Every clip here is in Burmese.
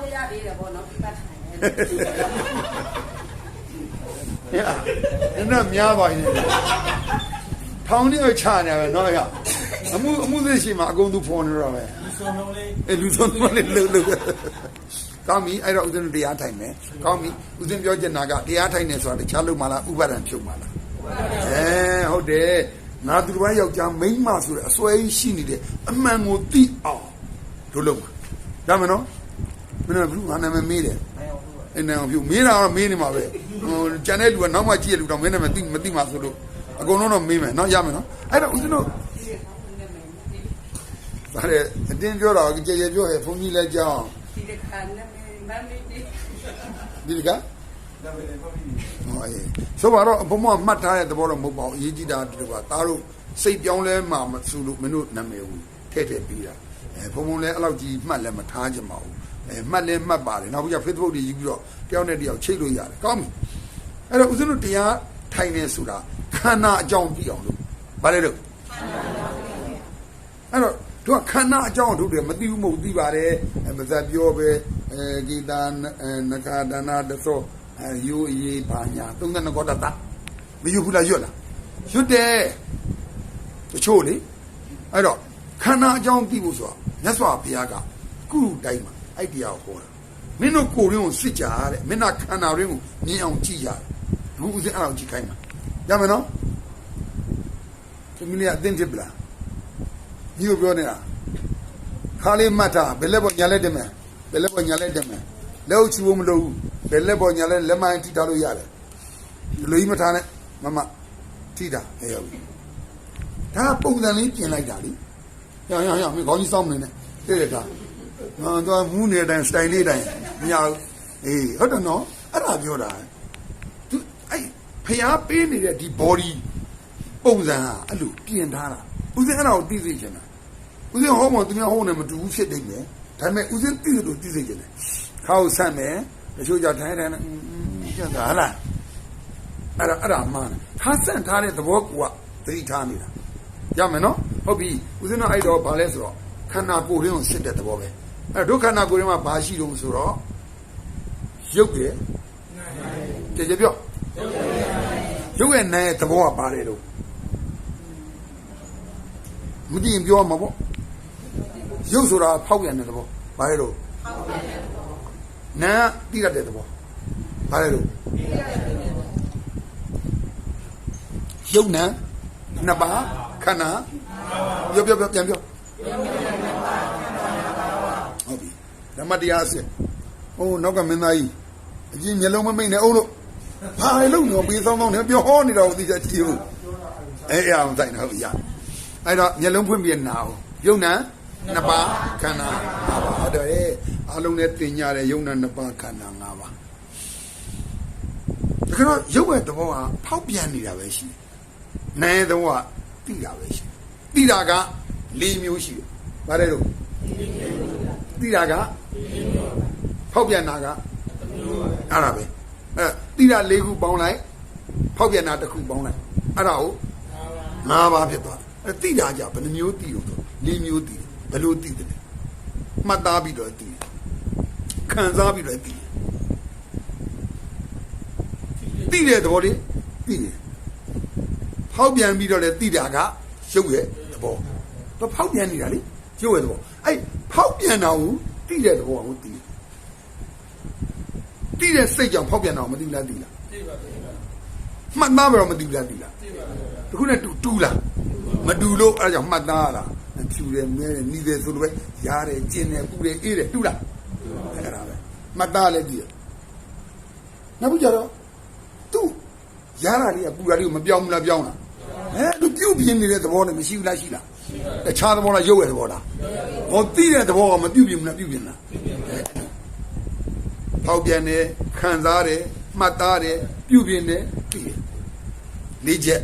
လို့ရသေးတယ်ပေါ့နော်ပြတ်ထိုင်တယ်ဟဲ့နည်းများပါနေတယ်ထောင်နေချနေပဲနော်ရအမှုအမှုသိရှိမှာအကုန်သူဖော်နေတော့ပဲလူစုံလုံးလေးအဲလူဆုံးမလေးလှုပ်လှုပ်ကောင်းပြီအဲ့တော့ဦးဇင်းတို့တရားထိုင်မယ်ကောင်းပြီဦးဇင်းပြောချင်တာကတရားထိုင်နေဆိုတာတခြားလို့မလားဥပါဒံဖြုတ်မလားအဲဟုတ်တယ်ငါသူတစ်ပါးယောက်ျားမိန်းမဆိုတဲ့အစွဲကြီးရှိနေတယ်အမှန်ကိုသိအောင်တို့လုံးမှာရမယ်နော်မ င်းတို့ကငါနာမည်မေးတယ်နိုင်အောင်လို့အဲ့နာအောင်ပြုမေးတာကတော့မေးနေမှာပဲဟိုကျန်တဲ့လူကနောက်မှကြည့်ရလူတော့မင်းနာမည်သိမသိမှဆိုလို့အကုန်လုံးတော့မေးမယ်နော်ရမယ်နော်အဲ့တော့ဦးဇင်းတို့ဒါလေအတင်းပြောတာကြည်ကြည်ပြောရဲ့ဘုန်းကြီးလည်းကြောင်းဒီတစ်ခါနဲ့မမမေးဒီဒီကဒါပဲလေပေါ့ပြီဟောအေးဆိုတော့ဘုံမမှတ်ထားတဲ့သဘောတော့မဟုတ်ပါဘူးအရေးကြီးတာဒီကသားတို့စိတ်ပြောင်းလဲမှမဆူလို့မင်းတို့နာမည်ဘူးထဲ့ထဲ့ပြီးတာအဲဘုံဘုံလည်းအဲ့လောက်ကြီးမှတ်လည်းမထားကြပါဘူး အဲမှတ်လည်းမှတ်ပါတယ်နောက်ပြီး Facebook တွေယူပြီးတော့တယောက်နဲ့တယောက်ချိတ်လို့ရတယ်ကောင်းပြီအဲ့တော့ဦးဇင်းတို့တရားထိုင်နေဆိုတာခန္ဓာအကြောင်းပြီးအောင်လို့ဗါလဲလို့အဲ့တော့သူကခန္ဓာအကြောင်းထုတ်တယ်မသိဘူးမဟုတ်သိပါတယ်အဲမဇတ်ပြောပဲအဲဂီတာအဲနဂါဒနာတသောအဲယူအေးဘာညာ32ကောတတမယူဘူးလားရွတ်လားရွတ်တယ်တချို့လေအဲ့တော့ခန္ဓာအကြောင်းသိဖို့ဆိုတော့မြတ်စွာဘုရားကကုရုတိုင်းမှာ အဲ့တရားကိုဟောတာမင်းတို့ကိုယ်ရင်းကိုစစ်ကြတဲ့မင်းတို့ခန္ဓာရင်းကိုမြင်အောင်ကြည့်ရတယ်အခုဦးစင်းအဲ့အောင်ကြည့်ခိုင်းမှာရမယ်နော်ဒီမင်းလေးအသင်ဖြစ်ပလားညီကိုပြောနေတာခါလေးမှတ်တာဘယ်လက်ပေါ်ညာလက်တက်မယ်ဘယ်လက်ပေါ်ညာလက်တက်မယ်လက်အုပ်ချူဖို့မလိုဘူးဘယ်လက်ပေါ်ညာလက်လက်မိုင်းထိထားလို့ရတယ်ဒီလိုကြီးမထားနဲ့မမထိတာဟဲ့ရောက်ပြီဒါကပုံစံလေးပြင်လိုက်တာလေရရရမင်းခေါင်းကြီးစောင်းမနေနဲ့တဲ့တဲ့ဒါ ငါတော့မူးနေတဲ့အတိုင်းစတိုင်လေးတိုင်းမရဘူးအေးဟုတ်တယ်နော်အဲ့ဒါပြောတာသူအဲ့ဖျားပေးနေတဲ့ဒီ body ပုံစံဟာအဲ့လိုပြင်ထားတာဦးစင်းအဲ့ဒါကိုသိသိချင်တာဦးစင်းဟောမှသူများဟောနေမတူဘူးဖြစ်နေတယ်ဒါပေမဲ့ဦးစင်းသိတယ်လို့သိသိချင်တယ်ခါကိုဆန့်မယ်တချို့ကြထိုင်ထိုင်နေကျန်တာဟလားအဲ့ဒါအဲ့ဒါမှန်တယ်ထားဆန့်ထားတဲ့သဘောကသတိထားနေတာရမယ်နော်ဟုတ်ပြီဦးစင်းတို့အဲ့တော့ဘာလဲဆိုတော့ခန္ဓာကိုယ်ရင်းကိုစစ်တဲ့သဘောပဲ အဲ့ဒုက္ခနာကိုယ်ရင်းမှာဘာရှိလို့ဆိုတော့ရုပ်တယ်ကြည်ကြပြောရုပ်ရဲ့နာရဲ့သဘောကပါတယ်လို့မကြည့်ရင်ပြောမှာပေါ့ရုပ်ဆိုတာဖောက်ပြန်တဲ့သဘောဘာလဲလို့နာတိရတဲ့သဘောဘာလဲလို့ရုပ်နာနှစ်ပါးခန္ဓာပြောပြောပြောပြန်ပြောဟုတ်ပြီဓ မ္မတရားအစစ်ဟိုနောက်ကမင်းသားကြီးအကြီးမျက်လုံးမမိတ်နဲ့အုံးလို့ဘာလဲလို့နော်ပေးဆောင်ဆောင်နေပြောဟောနေတော့သိချင်ကြည့်ဘူးအဲ့အအောင်ဆိုင်တော့ရအဲ့တော့မျက်လုံးဖွင့်ပြနာအောင်ယုံနာနှစ်ပါးခန္ဓာ၅ပါးဟုတ်တယ်အလုံးနဲ့တင်ညာတဲ့ယုံနာနှစ်ပါးခန္ဓာ၅ပါးဒါကတော့ရုပ်ရဲ့သဘောကဖောက်ပြန်နေတာပဲရှိတယ်။နာရဲ့သဘောကတိတာပဲရှိတယ်။တိတာက၄မျိုးရှိတယ်။ဗါတယ်လို့တိတာက ဖောက်ပြန်တာကအဲ့ဒါပဲ။အဲတိတာ၄ခုပေါင်းလိုက်ဖောက်ပြန်တာတစ်ခုပေါင်းလိုက်အဲ့ဒါကို၅ပါးဖြစ်သွားတယ်။အဲတိတာကြဘယ်နှမျိုးတိလို့ဆို၄မျိုးတိတယ်ဘယ်လိုတိတယ်လဲ။မှတ်သားပြီးတော့တိတယ်။ခံစားပြီးတော့တိတယ်။တိတဲ့သဘောလေးတိတယ်။ဖောက်ပြန်ပြီးတော့လေတိတာကရုပ်ရဲ့သဘော။တော့ဖောက်ပြန်နေတာလေရုပ်ရဲ့သဘော။အဲ့ဖောက်ပြန်တာကို တိတဲ့သဘောကိုတိတယ်။တိတဲ့စိတ်ကြောင့်ဖောက်ပြန်တာကိုမသိဘူးလားတိလားသိပါပြီဗျာ။မှတ်သားပြီးတော့မသိဘူးလားတိလားသိပါပြီဗျာ။တခုနဲ့တူတူလား။မတူလို့အဲ့ဒါကြောင့်မှတ်သားရတာ။ဖြူတယ်မဲတယ်နှီးတယ်ဆိုလိုပဲရားတယ်ကျင်တယ်ပူတယ်အေးတယ်တူလား။အဲ့ဒါပဲ။မှတ်သားလည်းကြည့်ရ။နောက်ပြီးကြတော့သူရားတာလေးကပူတာလေးကိုမပြောင်းဘူးလားပြောင်းလား။အဲသူပြုတ်ပြင်းနေတဲ့သဘောနဲ့မရှိဘူးလားရှိလား။ တခြားသဘောလားရုပ်ရဲ့သဘောလား။ဟောသိတဲ့သဘောကမပြုတ်ပြင်းဘူးလားပြုတ်ပြင်းလား။ဖောက်ပြန်တယ်ခံစားတယ်မှတ်သားတယ်ပြုတ်ပြင်းတယ်သိတယ်။လေးချက်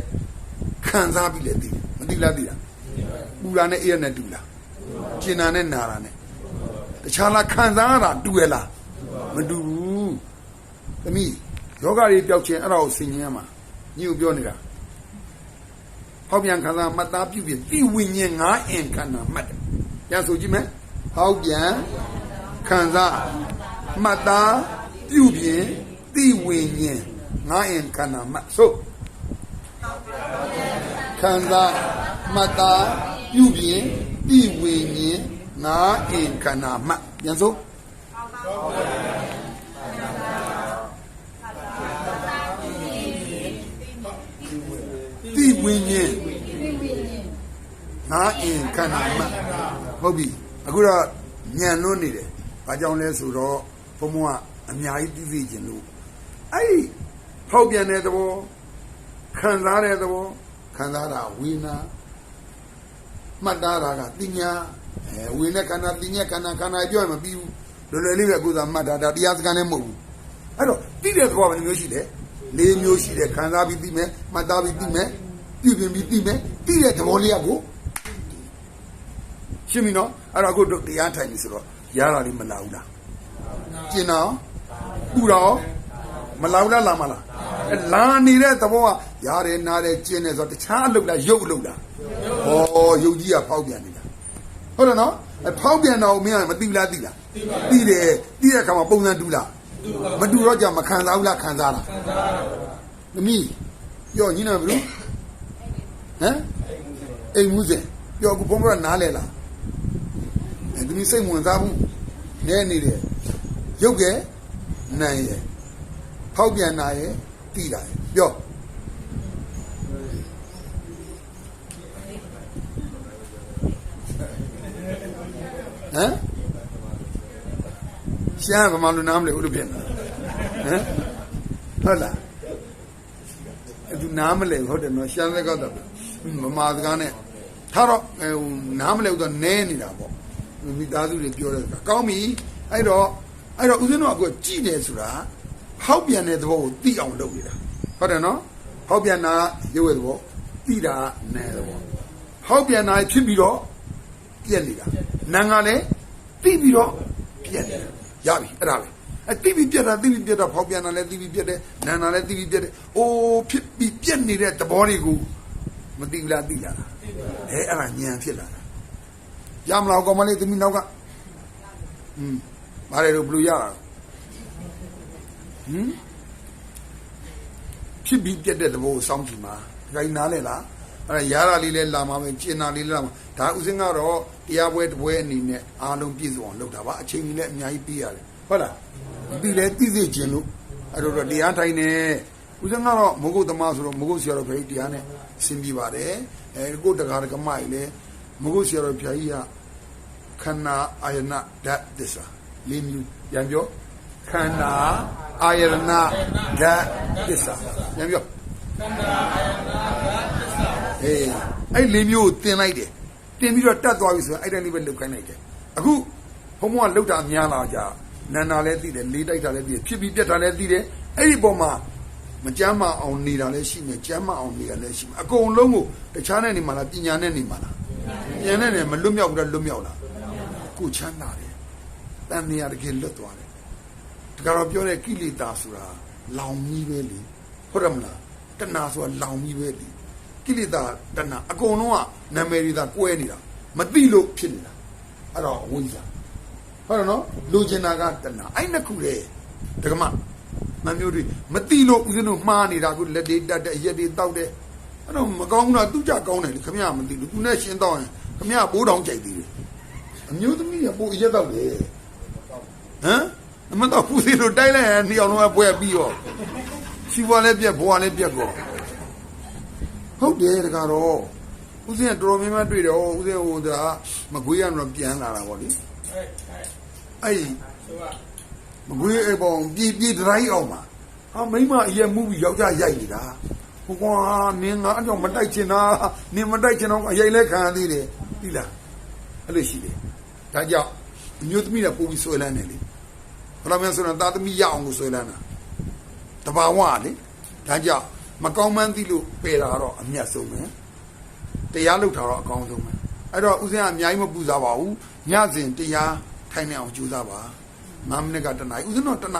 ခံစားပြီးလည်းသိတယ်မသိလားသိလားပူတာနဲ့အေးရနဲ့တူလားကျင်တာနဲ့နာတာနဲ့တခြားလားခံစားရတာတူရလားမတူဘူးသမီးယောဂတွေပျောက်ခြင်းအဲ့ဒါကိုဆင်ញင်ရမှာညို့ပြောနေတာ ဟောက်ပြန်ခံစားမှတ်သားပြုပြီးတိဝိညာဉ်ငါးအင်ခန္ဓာမှတ်တယ်ပြန်ဆိုကြည့်မယ်ဟောက်ပြန်ခံစားမှတ်သားပြုပြင်သိဝိညာဉ်ငါအင်ခန္ဓာမှတ်ဆိုခံစားမှတ်သားပြုပြင်သိဝိညာဉ်ငါအင်ခန္ဓာမှတ်ပြန်စို့သိ ဝိညာဉ်ငါအင်ခန္ဓာမှတ်ဟုတ်ပြီအခုတော့ညံလွန်းနေတယ်ဘာကြောင့်လဲဆိုတော့ဘုံဘုံကအများကြီးသိသိခြင်းလို့အဲ့ဒီဖောက်ပြန်တဲ့သဘောခံစားတဲ့သဘောခံစားတာဝိညာဉ်မှတ်သားတာကပညာအဲဝိညာဉ်ခန္ဓာပညာခန္ဓာခန္ဓာပြောရင်မပြီးဘူးလွယ်လွယ်လေးပဲအခုသာမှတ်တာဒါတရားစကားလည်းမဟုတ်ဘူးအဲ့တော့သိတဲ့သဘောကဘယ်နှမျိုးရှိလဲလေးမျိုးရှိတယ်ခံစားပြီးသိမယ်မှတ်သားပြီးသိမယ် ပြုပြင်ပြီးသိမယ်သိတဲ့သဘောလေးကကိုရှင်းပြီနော်အဲ့တော့အခုတို့တရားထိုင်ပြီဆိုတော့ရတာလေးမလာဘူးလားကျင်တော့ပူတော့မလာဘူးလားလာမလားအဲလာနေတဲ့သဘောကရတယ်နားတယ်ကျင်တယ်ဆိုတော့တခြားအလုပ်လားရုပ်အလုပ်လားဟောရုပ်ကြီးကဖောက်ပြန်နေတာဟုတ်တယ်နော်အဲဖောက်ပြန်တော့မင်းကမသိဘူးလားသိလားသိတယ်သိတဲ့အခါမှာပုံစံတူလားမတူတော့ကြမခံစားဘူးလားခံစားလားသမီးပြောညီနာဘယ်လို ဟမ်အိမ်မှုစဉ်ပြောအခုဘုံဘရနားလဲလားအဲသမီးစိတ်ဝင်စားဘူးနဲနေတယ်ရုပ်ကဲနိုင်ရဲ့ဖောက်ပြန်တာရဲ့တိတာရဲ့ပြောဟမ်ရှားဗမာလူနားမလဲဦးလို့ပြင်ဟမ်ဟုတ်လားအဲ့သူနားမလဲဟုတ်တယ်နော်ရှားသက်ကောက်တော့ ဗမာစကားနဲ့ထားတော့ဟိုနားမလဲတော့နဲနေတာပေါ့မိသားစုတွေပြောတဲ့စကားကောင်းပြီအဲ့တော့အဲ့တော့ဦးဇင်းတို့ကကြည်တယ်ဆိုတာဟောက်ပြန်တဲ့သဘောကိုသိအောင်လုပ်နေတာဟုတ်တယ်နော်ဟောက်ပြန်တာရုပ်ရဲ့သဘောသိတာနဲသဘောဟောက်ပြန်တာဖြစ်ပြီးတော့ပြက်နေတာနာငါလည်းသိပြီးတော့ပြက်နေတာရပြီအဲ့ဒါပဲအတိပြီးပြက်တာတိပြီးပြက်တာဖောက်ပြန်တာလည်းတိပြီးပြက်တယ်နာနာလည်းတိပြီးပြက်တယ်အိုးဖြစ်ပြီးပြက်နေတဲ့သဘောတွေကို မသိဘူးလားသိလာတာအဲအဲ့ဒါညံဖြစ်လာတာရမလားကောင်မလေးသမီးနောက်ကอืมဘာလဲတော့ဘယ်လိုရတာဟမ်ဖြစ်ပြီးပြက်တဲ့သဘောကိုစောင့်ကြည့်မှာဒါကြီးနားလဲလားအဲ့ဒါရတာလေးလဲလာမှာပဲကျင်နာလေးလဲလာမှာဒါဥစဉ်ကတော့တရားပွဲတစ်ပွဲအနေနဲ့အားလုံးပြည့်စုံအောင်လုပ်တာပါအချိန်ကြီးလည်းအများကြီးပြီးရတယ်ဟုတ်လားဒီလဲသိစေခြင်းလို့အဲ့တော့တော့တရားထိုင်နေ ဥစဉ်ကတော့မဟုတ်သမားဆိုတော့မဟုတ်ဆရာတော်ဘုရားတရားနဲ့ဆင်းပြပါတယ်အဲကိုတကားကမိုက်လေမဟုတ်ဆရာတော်ဘုရားကြီးကခန္ဓာအာယနာဓာတ်သစ္စာလေးမျိုးပြန်ပြောခန္ဓာအာယနာဓာတ်သစ္စာပြန်ပြောအေးအဲ့လေးမျိုးကိုတင်လိုက်တယ်တင်ပြီးတော့တတ်သွားပြီဆိုရင်အဲ့တိုင်းလေးပဲလုတ်ခိုင်းလိုက်တယ်အခုဘုံဘုံကလုတ်တာများလာကြနန္နာလည်းသိတယ်လေးတိုက်တာလည်းသိတယ်ဖြစ်ပြီးပြတ်တာလည်းသိတယ်အဲ့ဒီပုံမှာ မကြမ်းမအောင်နေတာလည်းရှိမယ်ကြမ်းမအောင်နေတာလည်းရှိမယ်အကုန်လုံးကိုတခြားနဲ့နေမှာလားပညာနဲ့နေမှာလားပညာနဲ့နေမလွတ်မြောက်ဘူးလားလွတ်မြောက်လားကိုချမ်းသာတယ်တန်နေရတကယ်လွတ်သွားတယ်တကယ်တော့ပြောတဲ့ကိလေသာဆိုတာလောင်ကြီးပဲလေဟုတ်တယ်မလားတဏှာဆိုတာလောင်ကြီးပဲလေကိလေသာတဏှာအကုန်လုံးကနာမည်တွေသာကွဲနေတာမသိလို့ဖြစ်နေတာအဲ့တော့အဝိဇ္ဇာဟုတ်တယ်နော်လူကျင်တာကတဏှာအဲ့နှစ်ခုလေဒကမ မမျိုးတွေမသိလို့ဦးဇင်းတို့မှားနေတာခုလက်တွေတက်တဲ့အရက်တွေတောက်တဲ့အဲ့တော့မကောင်းဘူးလားသူကြကောင်းတယ်လေခမရမသိဘူးသူနဲ့ရှင်းတော့ရင်ခမရဘိုးတောင်ကြိုက်သေးတယ်အမျိုးသမီးကပိုအရက်တောက်တယ်ဟမ်အမတော့ဘူးစီလို့တိုက်လိုက်ရင်နှစ်ယောက်လုံးကပွဲပြီးရောစီဘွားလည်းပြက်ဘွားလည်းပြက်ကောဟုတ်တယ်တကတော့ဦးစင်းကတော်တော်များများတွေ့တယ်ဟောဦးစင်းဟိုဒါမကွေးရတော့ပြန်လာတာပေါ့လေအဲ့ မကွေးအဲ့ပေါ်ပြေးပြေးဒရိုင်းအောင်မှာဟာမိမအရက်မှုပြီးယောက်ျားရိုက်နေတာဟိုကွာနင်းကအကြောင်းမတိုက်ချင်တာနင်းမတိုက်ချင်တော့အရိုက်လဲခံရသေးတယ်ပြီလားအဲ့လိုရှိတယ်ဒါကြောင့်အမျိုးသမီးကပို့ပြီးဆွဲလန်းတယ်လေဘယ်လိုမှဆိုတော့သားသမီးရအောင်ကိုဆွဲလန်းတာတဘာဝလေဒါကြောင့်မကောင်းမှန်းသိလို့ပယ်တာတော့အမျက်ဆုံးပဲတရားလုပ်တာတော့အကောင်းဆုံးပဲအဲ့တော့ဦးဇင်းကအများကြီးမပူစားပါဘူးညစဉ်တရားထိုင်နေအောင်ကြိုးစားပါ 9မိနစ်ကတနားဦးဇင်းတော့တနာ